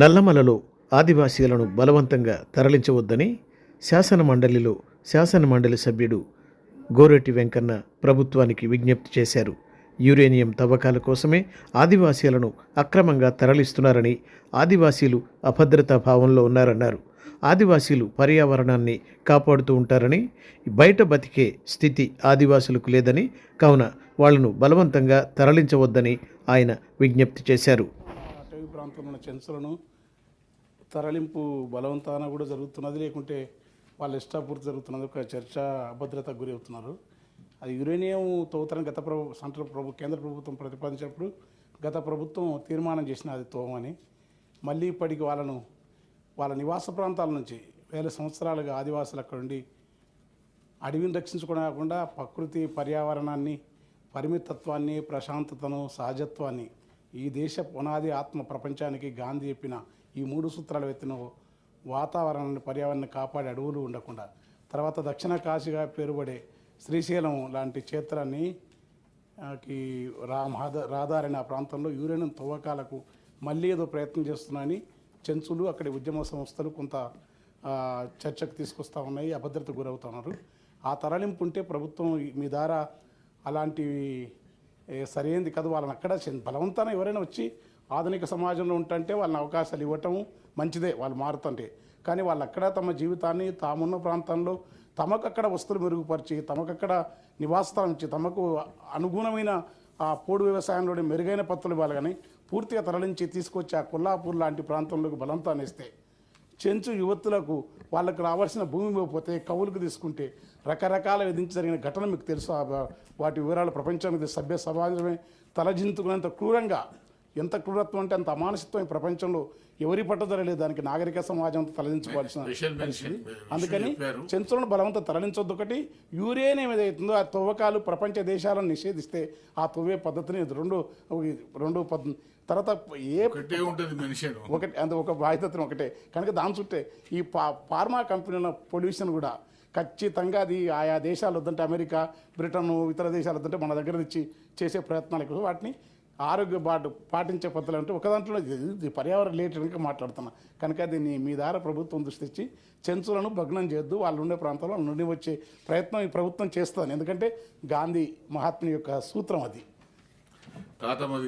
నల్లమలలో ఆదివాసీలను బలవంతంగా తరలించవద్దని శాసన మండలిలో శాసన మండలి సభ్యుడు గోరెట్టి వెంకన్న ప్రభుత్వానికి విజ్ఞప్తి చేశారు. యురేనియం తవ్వకాల కోసమే ఆదివాసీలను అక్రమంగా తరలిస్తున్నారని ఆదివాసీలు అభద్రతా భావంలో ఉన్నారన్నారు. ఆదివాసీలు పర్యావరణాన్ని కాపాడుతూ ఉంటారని బయట బతికే స్థితి ఆదివాసులకు లేదని కావున వాళ్ళను బలవంతంగా తరలించవద్దని ఆయన విజ్ఞప్తి చేశారు. ప్రాంతంలో ఉన్న చెంచులను తరలింపు బలవంతాన కూడా జరుగుతున్నది లేకుంటే వాళ్ళ ఇష్టాపూర్తి జరుగుతున్నది. ఒక చర్చ అభద్రతకు గురి అవుతున్నారు. అది యురేనియం తవ్వుతారని గత ప్రభు సెంట్రల్ ప్రభు కేంద్ర ప్రభుత్వం ప్రతిపాదించినప్పుడు గత ప్రభుత్వం తీర్మానం చేసిన అది తోమని మళ్ళీ ఇప్పటికి వాళ్ళను వాళ్ళ నివాస ప్రాంతాల నుంచి వేల సంవత్సరాలుగా ఆదివాసులు అక్కడ ఉండి అడవిని రక్షించుకోవడం కాకుండా ప్రకృతి పర్యావరణాన్ని పరిమితత్వాన్ని ప్రశాంతతను సహజత్వాన్ని ఈ దేశ పునాది ఆత్మ ప్రపంచానికి గాంధీ చెప్పిన ఈ మూడు సూత్రాలు ఎత్తిన వాతావరణాన్ని పర్యావరణాన్ని కాపాడే అడవులు ఉండకుండా. తర్వాత దక్షిణ కాశీగా పేరుపడే శ్రీశైలం లాంటి క్షేత్రాన్ని కి రా ఆ ప్రాంతంలో యురేనియం తవ్వకాలకు మళ్ళీ ఏదో ప్రయత్నం చేస్తున్నాయని చెంచులు అక్కడి ఉద్యమ సంస్థలు కొంత చర్చకు తీసుకొస్తా ఉన్నాయి అభద్రత గురవుతున్నారు. ఆ తరలింపు ఉంటే ప్రభుత్వం మీ ద్వారా అలాంటివి సరైనది కాదు. వాళ్ళని అక్కడ బలవంతాన ఎవరైనా వచ్చి ఆధునిక సమాజంలో ఉంటుంటే వాళ్ళని అవకాశాలు ఇవ్వటం మంచిదే. వాళ్ళు మారుతుంటే. కానీ వాళ్ళు అక్కడ తమ జీవితాన్ని తామున్న ప్రాంతంలో తమకక్కడ వస్తువులు మెరుగుపరిచి తమకక్కడ నివాసస్థలం ఇచ్చి తమకు అనుగుణమైన ఆ పోడు వ్యవసాయంలోని మెరుగైన పత్తులు ఇవ్వాలి. కానీ పూర్తిగా తరలించి తీసుకొచ్చి ఆ కొల్లాపూర్ లాంటి ప్రాంతంలోకి బలంతాన్ని ఇస్తే చెంచు యువతులకు వాళ్ళకు రావాల్సిన భూమి పోతే కవులకు తీసుకుంటే రకరకాల విధించి జరిగిన ఘటన మీకు తెలుసు. వాటి వివరాలు ప్రపంచానికి సభ్య సమాజమే తలజింతుకునేంత క్రూరంగా ఎంత క్రూరత్వం అంటే అంత అమానుషత్వం ఈ ప్రపంచంలో ఎవరి పట్టుదల లేదు. దానికి నాగరిక సమాజం తలదించుకోవాల్సిన విషయం పరిస్థితి. అందుకని. చెంచులను బలవంతం తరలించొద్దు ఒకటి యూరేనియం ఏదైతుందో ఆ తవ్వకాలు ప్రపంచ దేశాలను నిషేధిస్తే ఆ తవ్వే పద్ధతిని రెండు రెండు తర్వాత ఏ ఒకటే ఉంటుంది మెన్షన్ ఒకటి అంత ఒక బాధ్యతను ఒకటే. కనుక దాని చుట్టే ఈ పా ఫార్మా కంపెనీల పొల్యూషన్ కూడా ఖచ్చితంగా అది ఆయా దేశాలు వద్దంటే అమెరికా బ్రిటన్ ఇతర దేశాలు వద్దంటే మన దగ్గర తెచ్చి చేసే ప్రయత్నాలు వాటిని ఆరోగ్య బాటు పాటించే పద్ధతులు అంటే ఒక దాంట్లో ఇది- పర్యావరణ రిలేటెడ్గా మాట్లాడుతున్నా. కనుక దీన్ని మీ ద్వారా ప్రభుత్వం దృష్టి ఇచ్చి చెంచులను భగ్నం చేయొద్దు. వాళ్ళు ఉండే ప్రాంతంలో వాళ్ళ నుండి వచ్చే ప్రయత్నం ఈ ప్రభుత్వం చేస్తుంది ఎందుకంటే గాంధీ మహాత్ముని యొక్క సూత్రం అది. తాత